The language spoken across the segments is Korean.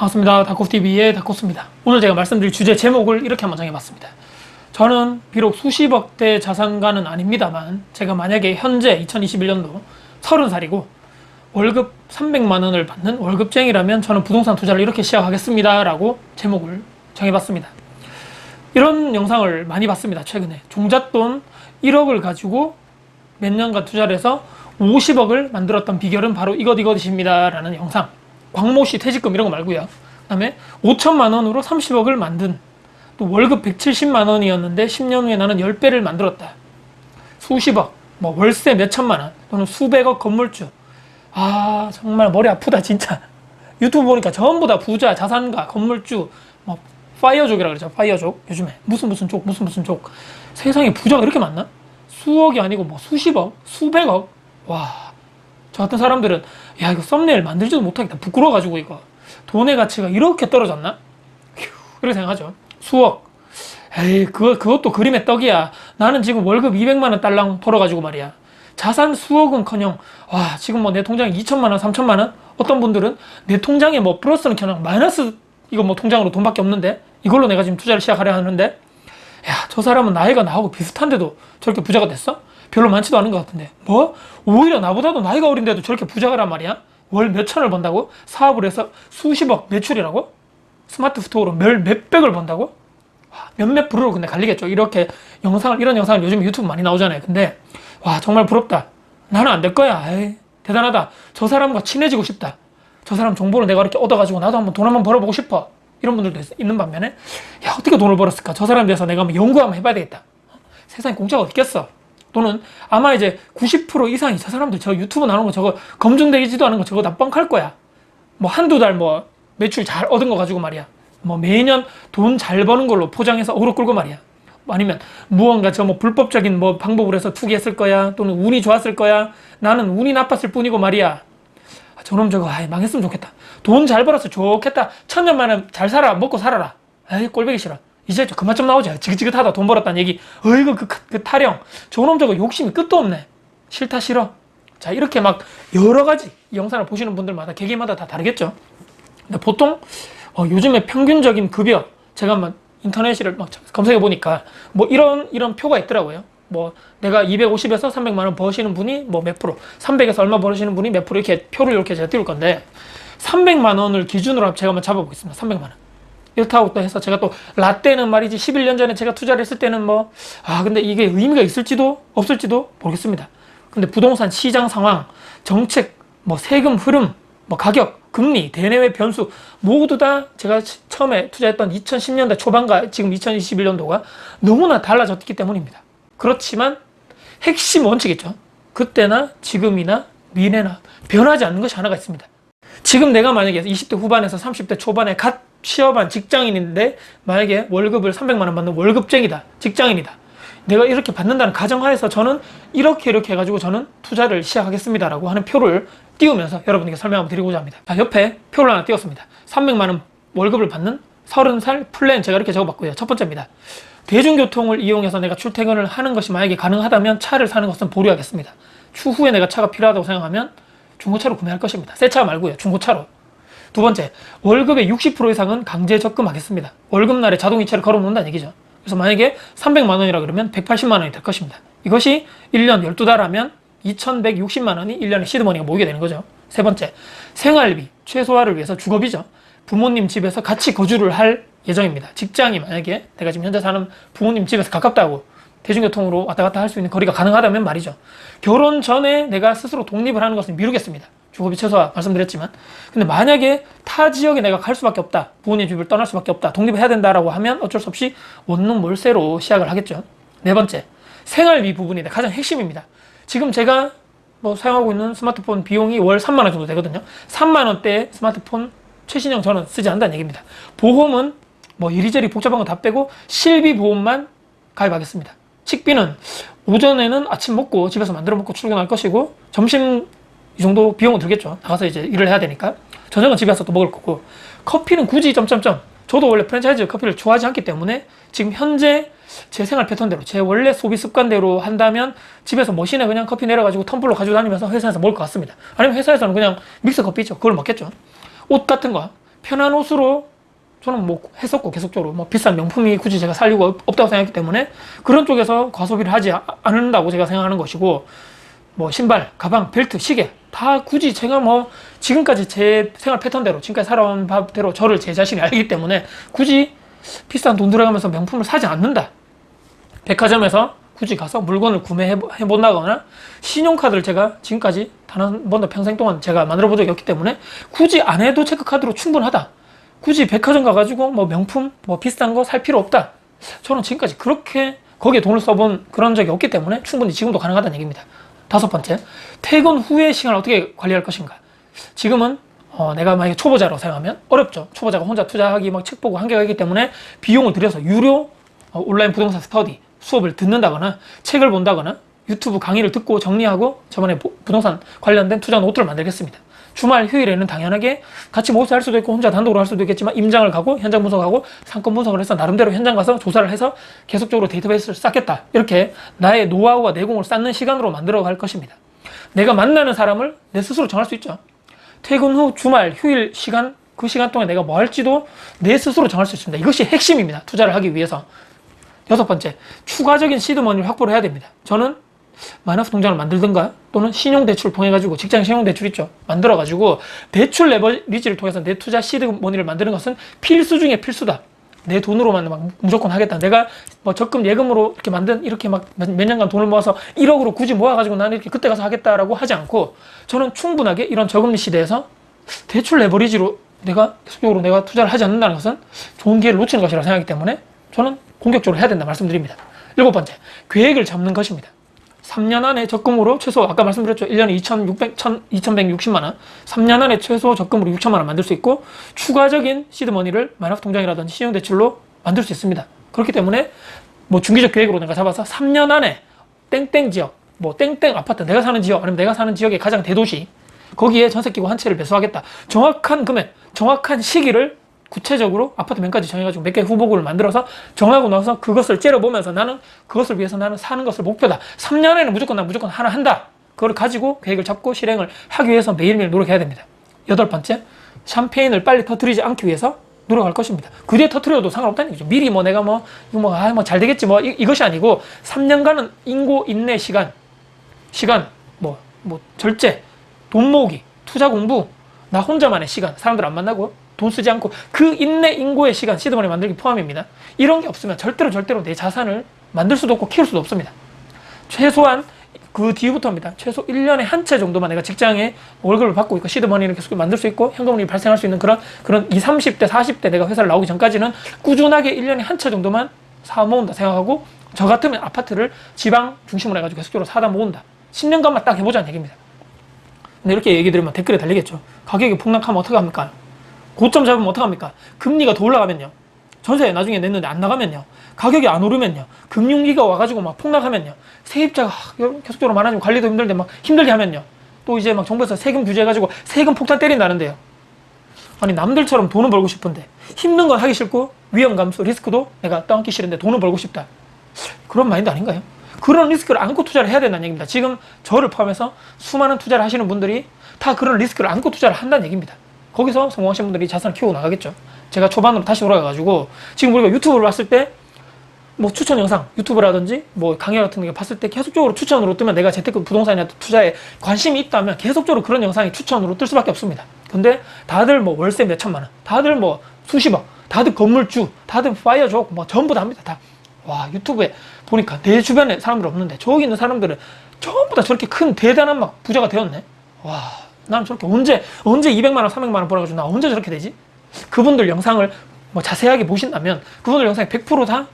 반갑습니다. 다코TV의 다코스입니다. 오늘 제가 말씀드릴 주제 제목을 이렇게 한번 정해봤습니다. 저는 비록 수십억대 자산가는 아닙니다만 제가 만약에 현재 2021년도 30살이고 월급 300만 원을 받는 월급쟁이라면 저는 부동산 투자를 이렇게 시작하겠습니다. 라고 제목을 정해봤습니다. 이런 영상을 많이 봤습니다. 최근에. 종잣돈 1억을 가지고 몇 년간 투자를 해서 50억을 만들었던 비결은 바로 이것 이것입니다. 라는 영상. 광모 씨 퇴직금 이런 거 말고요. 그다음에 5천만 원으로 30억을 만든 또 월급 170만 원이었는데 10년 후에 나는 10배를 만들었다. 수십억, 뭐 월세 몇 천만 원 또는 수백억 건물주. 아 정말 머리 아프다 진짜. 유튜브 보니까 전부 다 부자, 자산가, 건물주, 뭐 파이어족이라 그러죠. 파이어족 요즘에 무슨 무슨 족, 무슨 무슨 족. 세상에 부자가 이렇게 많나? 수억이 아니고 뭐 수십억, 수백억. 와. 저 같은 사람들은 야 이거 썸네일 만들지도 못하겠다. 부끄러워가지고 이거. 돈의 가치가 이렇게 떨어졌나? 휴, 그렇게 생각하죠. 수억. 에이 그거, 그것도 그림의 떡이야. 나는 지금 월급 200만 원 딸랑 벌어가지고 말이야. 자산 수억은커녕 와 지금 뭐 내 통장에 2천만 원 3천만 원? 어떤 분들은 내 통장에 뭐 플러스는 그냥 마이너스 이거 뭐 통장으로 돈밖에 없는데? 이걸로 내가 지금 투자를 시작하려 하는데? 야 저 사람은 나이가 나하고 비슷한데도 저렇게 부자가 됐어? 별로 많지도 않은 것 같은데. 뭐? 오히려 나보다도 나이가 어린데도 저렇게 부자가란 말이야? 월 몇천을 번다고? 사업을 해서 수십억 매출이라고? 스마트 스토어로 몇, 몇백을 번다고? 와, 몇몇 부류로 근데 갈리겠죠. 이렇게 영상을 이런 영상을 요즘 유튜브 많이 나오잖아요. 근데 와 정말 부럽다. 나는 안 될 거야. 에이, 대단하다. 저 사람과 친해지고 싶다. 저 사람 정보를 내가 이렇게 얻어가지고 나도 한번 돈 한번 벌어보고 싶어. 이런 분들도 있- 있는 반면에 야 어떻게 돈을 벌었을까? 저 사람에 대해서 내가 한번 연구 한번 해봐야 되겠다. 세상에 공짜가 어딨겠어 또는 아마 이제 90% 이상이 저 사람들 저 유튜브 나오는 거 저거 검증되지도 않은 거 저거 다 뻥할 거야. 뭐 한두 달 뭐 매출 잘 얻은 거 가지고 말이야. 뭐 매년 돈 잘 버는 걸로 포장해서 어그로 끌고 말이야. 아니면 무언가 저 뭐 불법적인 뭐 방법으로 해서 투기했을 거야. 또는 운이 좋았을 거야. 나는 운이 나빴을 뿐이고 말이야. 아, 저놈 저거 아이 망했으면 좋겠다. 돈 잘 벌어서 좋겠다. 천년 만에 잘 살아 먹고 살아라. 에이 꼴보기 싫어. 이제 좀 그만 좀 나오자. 지긋지긋하다 돈 벌었다는 얘기. 어이구 그, 그 타령. 저놈 저거 욕심이 끝도 없네. 싫다 싫어. 자 이렇게 막 여러 가지 이 영상을 보시는 분들마다 개개마다 다 다르겠죠. 근데 보통 어, 요즘에 평균적인 급여 제가 한번 인터넷을 막 검색해 보니까 뭐 이런 이런 표가 있더라고요. 뭐 내가 250에서 300만 원 버시는 분이 뭐 몇 프로, 300에서 얼마 버시는 분이 몇 프로 이렇게 표를 이렇게 제가 띄울 건데 300만 원을 기준으로 제가 한번 잡아보겠습니다. 300만 원. 이렇다고 또 해서 제가 또 라떼는 말이지 11년 전에 제가 투자를 했을 때는 뭐 아 근데 이게 의미가 있을지도 없을지도 모르겠습니다. 근데 부동산 시장 상황, 정책, 뭐 세금 흐름, 뭐 가격, 금리, 대내외 변수 모두 다 제가 치- 처음에 투자했던 2010년대 초반과 지금 2021년도가 너무나 달라졌기 때문입니다. 그렇지만 핵심 원칙이죠. 그때나 지금이나 미래나 변하지 않는 것이 하나가 있습니다. 지금 내가 만약에 20대 후반에서 30대 초반에 갓 취업한 직장인인데 만약에 월급을 300만 원 받는 월급쟁이다. 직장인이다. 내가 이렇게 받는다는 가정하에서 저는 이렇게 이렇게 해가지고 저는 투자를 시작하겠습니다라고 하는 표를 띄우면서 여러분에게 설명 한번 드리고자 합니다. 자, 옆에 표를 하나 띄웠습니다. 300만 원 월급을 받는 30살 플랜 제가 이렇게 적어봤고요. 첫 번째입니다. 대중교통을 이용해서 내가 출퇴근을 하는 것이 만약에 가능하다면 차를 사는 것은 보류하겠습니다. 추후에 내가 차가 필요하다고 생각하면 중고차로 구매할 것입니다. 새 차 말고요. 중고차로. 두 번째, 월급의 60% 이상은 강제 적금하겠습니다. 월급날에 자동이체를 걸어놓는다는 얘기죠. 그래서 만약에 300만 원이라 그러면 180만 원이 될 것입니다. 이것이 1년 12달 하면 2160만 원이 1년에 시드머니가 모이게 되는 거죠. 세 번째, 생활비 최소화를 위해서 주거비죠. 부모님 집에서 같이 거주를 할 예정입니다. 직장이 만약에 내가 지금 현재 사는 부모님 집에서 가깝다고 대중교통으로 왔다 갔다 할 수 있는 거리가 가능하다면 말이죠. 결혼 전에 내가 스스로 독립을 하는 것은 미루겠습니다. 주거비 최소화 말씀드렸지만. 근데 만약에 타 지역에 내가 갈 수밖에 없다. 부모님 집을 떠날 수밖에 없다. 독립을 해야 된다라고 하면 어쩔 수 없이 원룸 월세로 시작을 하겠죠. 네 번째, 생활비 부분이 가장 핵심입니다. 지금 제가 뭐 사용하고 있는 스마트폰 비용이 월 3만 원 정도 되거든요. 3만 원대 스마트폰 최신형 저는 쓰지 않는다는 얘기입니다. 보험은 뭐 이리저리 복잡한 거 다 빼고 실비 보험만 가입하겠습니다. 식비는 오전에는 아침 먹고 집에서 만들어 먹고 출근할 것이고 점심 이 정도 비용은 들겠죠. 나가서 이제 일을 해야 되니까. 저녁은 집에서 또 먹을 거고 커피는 굳이 점점점 저도 원래 프랜차이즈 커피를 좋아하지 않기 때문에 지금 현재 제 생활 패턴대로 제 원래 소비 습관대로 한다면 집에서 머신에 그냥 커피 내려가지고 텀블러 가지고 다니면서 회사에서 먹을 것 같습니다. 아니면 회사에서는 그냥 믹스 커피죠. 그걸 먹겠죠. 옷 같은 거 편한 옷으로 저는 뭐 했었고 계속적으로 뭐 비싼 명품이 굳이 제가 살 이유가 없- 없다고 생각했기 때문에 그런 쪽에서 과소비를 하지 아- 않는다고 제가 생각하는 것이고 뭐 신발, 가방, 벨트, 시계 다 굳이 제가 뭐 지금까지 제 생활 패턴대로 지금까지 살아온 밥대로 저를 제 자신이 알기 때문에 굳이 비싼 돈 들어가면서 명품을 사지 않는다. 백화점에서 굳이 가서 물건을 구매해 본다거나 신용카드를 제가 지금까지 단 한 번도 평생 동안 제가 만들어 본 적이 없기 때문에 굳이 안 해도 체크카드로 충분하다. 굳이 백화점 가가지고 뭐 명품 뭐 비싼 거 살 필요 없다. 저는 지금까지 그렇게 거기에 돈을 써본 그런 적이 없기 때문에 충분히 지금도 가능하다는 얘기입니다. 다섯 번째, 퇴근 후의 시간을 어떻게 관리할 것인가. 지금은 어, 내가 만약에 초보자라고 생각하면 어렵죠. 초보자가 혼자 투자하기 막 책 보고 한계가 있기 때문에 비용을 들여서 유료 어, 온라인 부동산 스터디 수업을 듣는다거나 책을 본다거나 유튜브 강의를 듣고 정리하고 저번에 부- 부동산 관련된 투자 노트를 만들겠습니다. 주말 휴일에는 당연하게 같이 모여서 할 수도 있고 혼자 단독으로 할 수도 있겠지만 임장을 가고 현장 분석하고 상권 분석을 해서 나름대로 현장 가서 조사를 해서 계속적으로 데이터베이스를 쌓겠다. 이렇게 나의 노하우와 내공을 쌓는 시간으로 만들어 갈 것입니다. 내가 만나는 사람을 내 스스로 정할 수 있죠. 퇴근 후 주말 휴일 시간 그 시간 동안 내가 뭐 할지도 내 스스로 정할 수 있습니다. 이것이 핵심입니다. 투자를 하기 위해서. 여섯 번째, 추가적인 시드머니를 확보를 해야 됩니다. 저는 마이너스 통장을 만들든가 또는 신용대출을 통해 가지고 직장 신용대출 있죠. 만들어 가지고 대출 레버리지를 통해서 내 투자 시드머니를 만드는 것은 필수 중에 필수다. 내 돈으로만 막 무조건 하겠다. 내가 뭐 적금 예금으로 이렇게 만든 이렇게 막 몇 년간 돈을 모아서 1억으로 굳이 모아가지고 나는 이렇게 그때 가서 하겠다라고 하지 않고 저는 충분하게 이런 저금리 시대에서 대출 레버리지로 내가 계속적으로 내가 투자를 하지 않는다는 것은 좋은 기회를 놓치는 것이라고 생각하기 때문에 저는 공격적으로 해야 된다 말씀드립니다. 일곱 번째, 계획을 잡는 것입니다. 3년 안에 적금으로 최소 아까 말씀드렸죠. 1년에 2,600, 2,160만 원. 3년 안에 최소 적금으로 6천만 원 만들 수 있고 추가적인 시드머니를 마이너스 통장이라든지 신용 대출로 만들 수 있습니다. 그렇기 때문에 뭐 중기적 계획으로 내가 잡아서 3년 안에 땡땡 지역, 뭐 땡땡 아파트 내가 사는 지역 아니면 내가 사는 지역의 가장 대도시 거기에 전세기구 한 채를 매수하겠다. 정확한 금액, 정확한 시기를 구체적으로 아파트 면까지 정해가지고 몇 개 후보군을 만들어서 정하고 나서 그것을 째려보면서 나는 그것을 위해서 나는 사는 것을 목표다. 3년에는 무조건 나 무조건 하나 한다. 그걸 가지고 계획을 잡고 실행을 하기 위해서 매일매일 노력해야 됩니다. 여덟 번째, 샴페인을 빨리 터뜨리지 않기 위해서 노력할 것입니다. 그 뒤에 터트려도 상관없다는 얘기죠. 미리 뭐 내가 뭐, 이거 뭐, 아, 뭐 잘 되겠지 뭐, 이, 이것이 아니고 3년간은 인고, 인내, 시간, 시간, 뭐, 뭐, 절제, 돈 모으기, 투자 공부, 나 혼자만의 시간, 사람들 안 만나고 돈 쓰지 않고 그 인내, 인고의 시간, 시드머니 만들기 포함입니다. 이런 게 없으면 절대로 절대로 내 자산을 만들 수도 없고 키울 수도 없습니다. 최소한 그 뒤부터입니다. 최소 1년에 한 채 정도만 내가 직장에 월급을 받고 있고 시드머니를 계속 만들 수 있고 현금이 발생할 수 있는 그런 그런 20, 30대, 40대 내가 회사를 나오기 전까지는 꾸준하게 1년에 한 채 정도만 사 모은다 생각하고 저 같으면 아파트를 지방 중심으로 해가지고 계속적으로 사다 모은다. 10년간만 딱 해보자는 얘기입니다. 근데 이렇게 얘기 드리면 댓글에 달리겠죠. 가격이 폭락하면 어떡합니까? 고점 잡으면 어떡합니까? 금리가 더 올라가면요. 전세 나중에 냈는데 안 나가면요. 가격이 안 오르면요. 금융위기가 와가지고 막 폭락하면요. 세입자가 하, 계속적으로 많아지고 관리도 힘들데 막 힘들게 하면요. 또 이제 막 정부에서 세금 규제해가지고 세금 폭탄 때린다는데요. 아니 남들처럼 돈을 벌고 싶은데 힘든 건 하기 싫고 위험 감수 리스크도 내가 떠안기 싫은데 돈을 벌고 싶다. 그런 마인드 아닌가요? 그런 리스크를 안고 투자를 해야 된다는 얘기입니다. 지금 저를 포함해서 수많은 투자를 하시는 분들이 다 그런 리스크를 안고 투자를 한다는 얘기입니다. 거기서 성공하신 분들이 자산을 키우고 나가겠죠. 제가 초반으로 다시 돌아가가지고 지금 우리가 유튜브를 봤을 때 뭐 추천 영상 유튜브라든지 뭐 강의 같은 거 봤을 때 계속적으로 추천으로 뜨면 내가 재테크 부동산이나 투자에 관심이 있다면 계속적으로 그런 영상이 추천으로 뜰 수밖에 없습니다. 근데 다들 뭐 월세 몇 천만 원, 다들 뭐 수십억, 다들 건물주, 다들 파이어족 뭐 전부 다 합니다. 다. 와 유튜브에 보니까 내 주변에 사람들 없는데 저기 있는 사람들은 전부 다 저렇게 큰 대단한 막 부자가 되었네. 와, 난 저렇게 언제 언제 200만 원, 300만 원 벌어가지고 나 언제 저렇게 되지? 그분들 영상을 뭐 자세하게 보신다면 그분들 영상이 100%다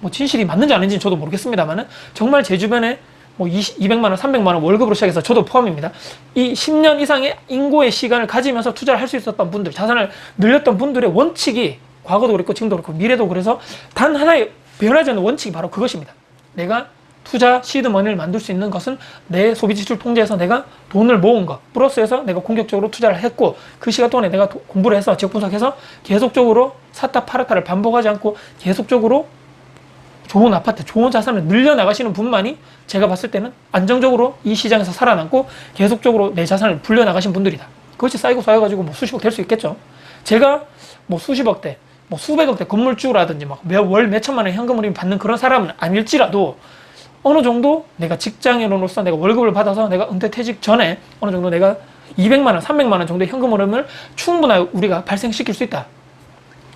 뭐 진실이 맞는지 아닌지는 저도 모르겠습니다만은 정말 제 주변에 뭐 20, 200만 원, 300만 원 월급으로 시작해서 저도 포함입니다. 이 10년 이상의 인고의 시간을 가지면서 투자를 할 수 있었던 분들, 자산을 늘렸던 분들의 원칙이 과거도 그랬고 지금도 그렇고 미래도 그래서 단 하나의 변하지 않는 원칙이 바로 그것입니다. 내가 투자 시드머니를 만들 수 있는 것은 내 소비 지출 통제에서 내가 돈을 모은 것 플러스해서 내가 공격적으로 투자를 했고 그 시간 동안에 내가 도- 공부를 해서 지역 분석해서 계속적으로 샀다 팔았다를 반복하지 않고 계속적으로 좋은 아파트, 좋은 자산을 늘려 나가시는 분만이 제가 봤을 때는 안정적으로 이 시장에서 살아남고 계속적으로 내 자산을 불려 나가신 분들이다. 그것이 쌓이고 쌓여가지고 뭐 수십억 될 수 있겠죠. 제가 뭐 수십억대, 뭐 수백억대 건물주라든지 막 월 몇천만 원 현금을 받는 그런 사람은 아닐지라도 어느 정도 내가 직장인으로서 내가 월급을 받아서 내가 은퇴 퇴직 전에 어느 정도 내가 200만 원, 300만 원 정도의 현금 흐름을 충분하게 우리가 발생시킬 수 있다.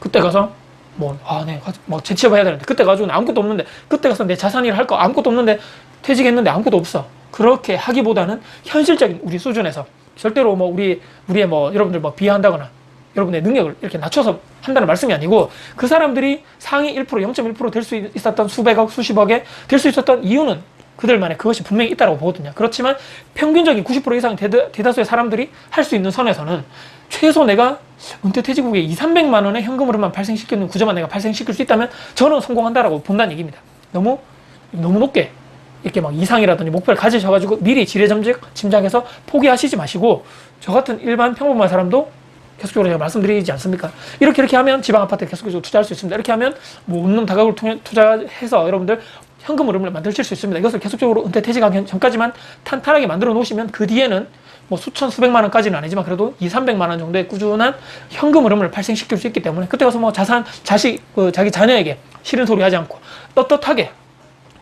그때 가서 뭐, 아, 네, 가- 뭐 재취업해야 되는데 그때 가지고 아무것도 없는데 그때 가서 내 자산일 할 거 아무것도 없는데 퇴직했는데 아무것도 없어. 그렇게 하기보다는 현실적인 우리 수준에서 절대로 뭐 우리 우리의 뭐 여러분들 뭐 비하한다거나 여러분의 능력을 이렇게 낮춰서 한다는 말씀이 아니고 그 사람들이 상위 1% 0.1%될 수 있었던 수백억 수십억에 될 수 있었던 이유는 그들만의 그것이 분명히 있다고 보거든요. 그렇지만 평균적인 90% 이상 대다, 대다수의 사람들이 할 수 있는 선에서는 최소 내가 은퇴 퇴직 후에 2, 300만 원의 현금으로만 발생시키는 구조만 내가 발생시킬 수 있다면 저는 성공한다라고 본다는 얘기입니다. 너무 너무 높게 이렇게 막 이상이라든지 목표를 가지셔가지고 미리 지레짐작 짐작해서 포기하시지 마시고 저 같은 일반 평범한 사람도 계속적으로 제가 말씀드리지 않습니까? 이렇게 이렇게 하면 지방 아파트에 계속적으로 투자할 수 있습니다. 이렇게 하면 뭐 웃는 다각을 통해 투자해서 여러분들 현금 흐름을 만드실 수 있습니다. 이것을 계속적으로 은퇴 퇴직하기 전까지만 탄탄하게 만들어 놓으시면 그 뒤에는 뭐 수천 수백만 원까지는 아니지만 그래도 2, 300만 원 정도의 꾸준한 현금 흐름을 발생시킬 수 있기 때문에 그때 가서 뭐 자산 자식 그 자기 자녀에게 싫은 소리 하지 않고 떳떳하게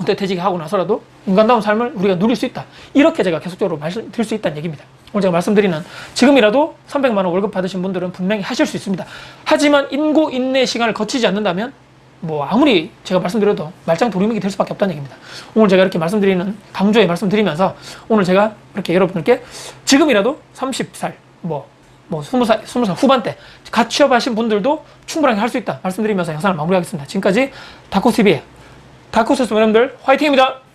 은퇴 퇴직하고 나서라도 인간다운 삶을 우리가 누릴 수 있다. 이렇게 제가 계속적으로 말씀드릴 수 있다는 얘기입니다. 오늘 제가 말씀드리는 지금이라도 300만 원 월급 받으신 분들은 분명히 하실 수 있습니다. 하지만 인고 인내 시간을 거치지 않는다면 뭐 아무리 제가 말씀드려도 말짱 도리묵이 될 수밖에 없다는 얘기입니다. 오늘 제가 이렇게 말씀드리는 강조에 말씀드리면서 오늘 제가 이렇게 여러분들께 지금이라도 30살 뭐 뭐 20살, 20살 후반때 갓 취업하신 분들도 충분하게 할 수 있다 말씀드리면서 영상을 마무리하겠습니다. 지금까지 다코TV의 다코스스 여러분들 화이팅입니다.